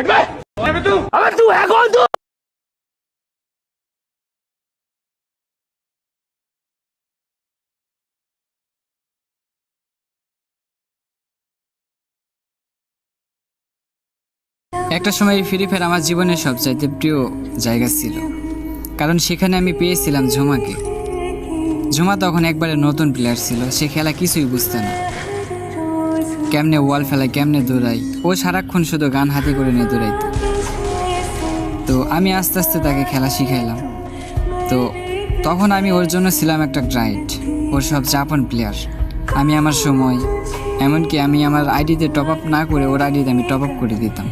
একটা সময় free fire আমার জীবনের সবচাইতে প্রিয় জায়গা ছিল। কারণ সেখানে আমি পেয়েছিলাম ঝুমাকে। ঝুমা তখন একবারে নতুন প্লেয়ার ছিল সে খেলা কিছুই বুঝতে না। কেমনে ওয়াল ফেলায়, কেমনে দৌড়াই ও সারাক্ষণ শুধু গান হাতে করে নিয়ে দৌড়াইতো। তো আমি আস্তে আস্তে তাকে খেলা শিখাইলাম। তো তখন আমি ওর জন্য ছিলাম একটা গ্রাইড। ওর সব চাপন প্লেয়ার আমি আমার সময়, এমনকি আমি আমার আইডিতে টপ আপ না করে ওর আইডিতে আমি টপ আপ করে দিতাম।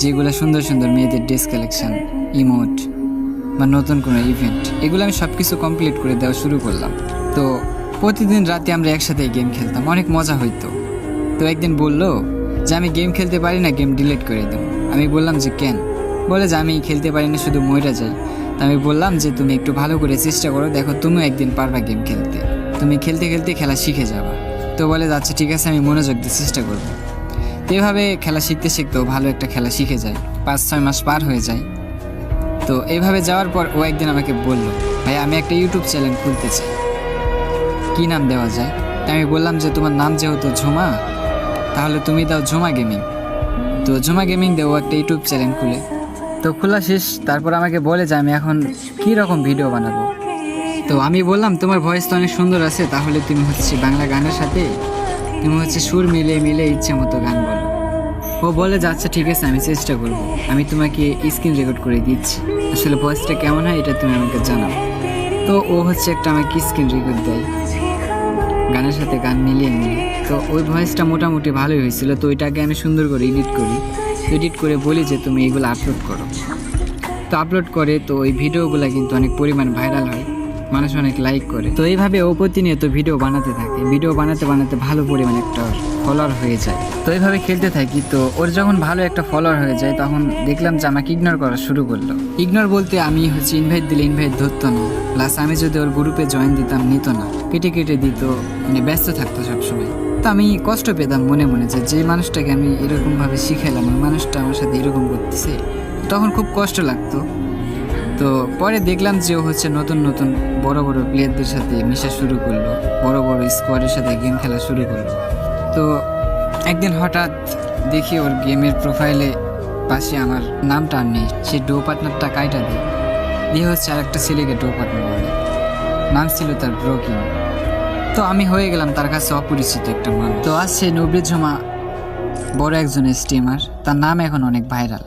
যেগুলো সুন্দর সুন্দর মেয়েদের ড্রেস কালেকশান ইমোট বা নতুন কোনো ইভেন্ট এগুলো আমি সব কিছু কমপ্লিট করে দেওয়া শুরু করলাম। তো প্রতিদিন রাতে আমরা একসাথে গেম খেলতাম। অনেক মজা হইতো। তো একদিন বলল যে আমি গেম খেলতে পারি না, গেম ডিলিট করে দেব। আমি বললাম যে কেন? বলে যে আমি খেলতে পারি না, শুধু মইরা যাই। তো আমি বললাম যে তুমি একটু ভালো করে চেষ্টা করো, দেখো তুমিও একদিন পারবা গেম খেলতে। তুমি খেলতে খেলতে খেলা শিখে যাবা। তো বলে আচ্ছা ঠিক আছে, আমি মনোযোগ দিয়ে চেষ্টা করব। তো এভাবে খেলা শিখতে শিখতেও ভালো একটা খেলা শিখে যায়। পাঁচ, ছয় মাস পার হয়ে যায়। তো এইভাবে যাওয়ার পর ও একদিন আমাকে বলল, ভাই, আমি একটা ইউটিউব চ্যানেল খুলতে চাই। কী নাম দেওয়া যায়? আমি বললাম যে, তোমার নাম যেহেতু ঝুমা তাহলে তুমি দাও ঝুমা গেমিং। তো ঝুমা গেমিং দেবো একটা ইউটিউব চ্যানেল খুলে। তো খোলা শেষ, তারপর আমাকে বলে যে আমি এখন কী রকম ভিডিও বানাবো। তো আমি বললাম, তোমার ভয়েস তো অনেক সুন্দর আছে, তাহলে তুমি হচ্ছে বাংলা গানের সাথে, তুমি হচ্ছে সুর মিলে মিলে ইচ্ছে মতো গান বলো। ও বলে, যে আচ্ছা ঠিক আছে, আমি চেষ্টা করব। আমি তোমাকে স্ক্রিন রেকর্ড করে দিচ্ছি। আসলে ভয়েসটা কেমন হয়, এটা তুমি আমাকে জানাও। তো ও হচ্ছে একটা আমাকে স্ক্রিন রেকর্ড দেয়। গানের সাথে গান মিলিয়ে মিলিয়ে। তো ওই ভয়েসটা মোটামুটি ভালোই হয়েছিল, তো ওইটাকে আমি সুন্দর করে এডিট করি। এডিট করে বলি যে, তুমি এগুলো আপলোড করো। তো আপলোড করে, তো ওই ভিডিওগুলো কিন্তু অনেক পরিমাণ ভাইরাল হয়। মানুষ অনেক লাইক করে। তো এইভাবে ও প্রতিনিয়ত ভিডিও বানাতে থাকে। ভিডিও বানাতে বানাতে ভালো পরিমাণ একটা ফলোয়ার হয়ে যায়। তো এইভাবে খেলতে থাকি, তো ওর যখন ভালো একটা ফলোয়ার হয়ে যায়, তখন দেখলাম যে আমাকে ইগনোর করা শুরু করল। ইগনোর বলতে আমি হচ্ছে ইনভাইট দিলে ইনভাইট ধরতো না। প্লাস আমি যদি ওর গ্রুপে জয়েন দিতাম, নিত না। কেটে কেটে দিত মানে ব্যস্ত থাকতো সবসময়। তো আমি কষ্ট পেতাম মনে মনে যে যে মানুষটাকে আমি এরকমভাবে শিখাইলাম, ওই মানুষটা আমার সাথে এরকম করতেছে। তখন খুব কষ্ট লাগতো। তো পরে দেখলাম যে ও হচ্ছে নতুন নতুন বড় বড় প্লেয়ারদের সাথে মেশা শুরু করল, বড় বড় স্কোয়াডের সাথে গেম খেলা শুরু করল। তো একদিন হঠাৎ দেখি ওর গেমের প্রোফাইলে পাশে আমার নামটা আর নেই, সে ডো পার্টনারটা কাইটা দিই দিয়ে হচ্ছে আর একটা ছেলেকে ডো পার্টনার বলে নাম ছিল তার ব্রোকিং তো আমি হয়ে গেলাম তার কাছে অপরিচিত একটা মানুষ। তো আজ সে নবী জমা বড় একজন স্টিমার তার নাম এখন অনেক ভাইরাল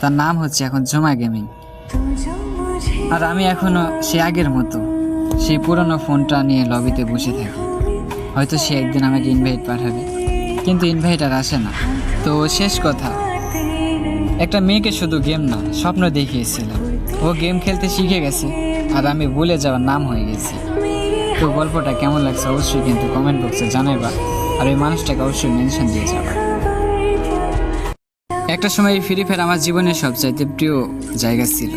তার নাম হচ্ছে এখন জমা গেমিং আর আমি এখনও সে আগের মতো সেই পুরনো ফোনটা নিয়ে লবিতে বসে থাকি। হয়তো সে একদিন আমাকে ইনভাইট পাঠাবে, কিন্তু ইনভাইট আর আসে না। তো শেষ কথা, একটা মেয়েকে শুধু গেম না, স্বপ্ন দেখিয়েছিলাম। ও গেম খেলতে শিখে গেছে, আর আমি ভুলে যাওয়ার নাম হয়ে গেছি। তো গল্পটা কেমন লাগছে অবশ্যই কিন্তু কমেন্ট বক্সে জানাইবা, আর ওই মানুষটাকে অবশ্যই মেনশন দিয়ে যাবা। একটা সময় ফ্রি ফায়ার আমার জীবনের সবচাইতে প্রিয় জায়গা ছিল।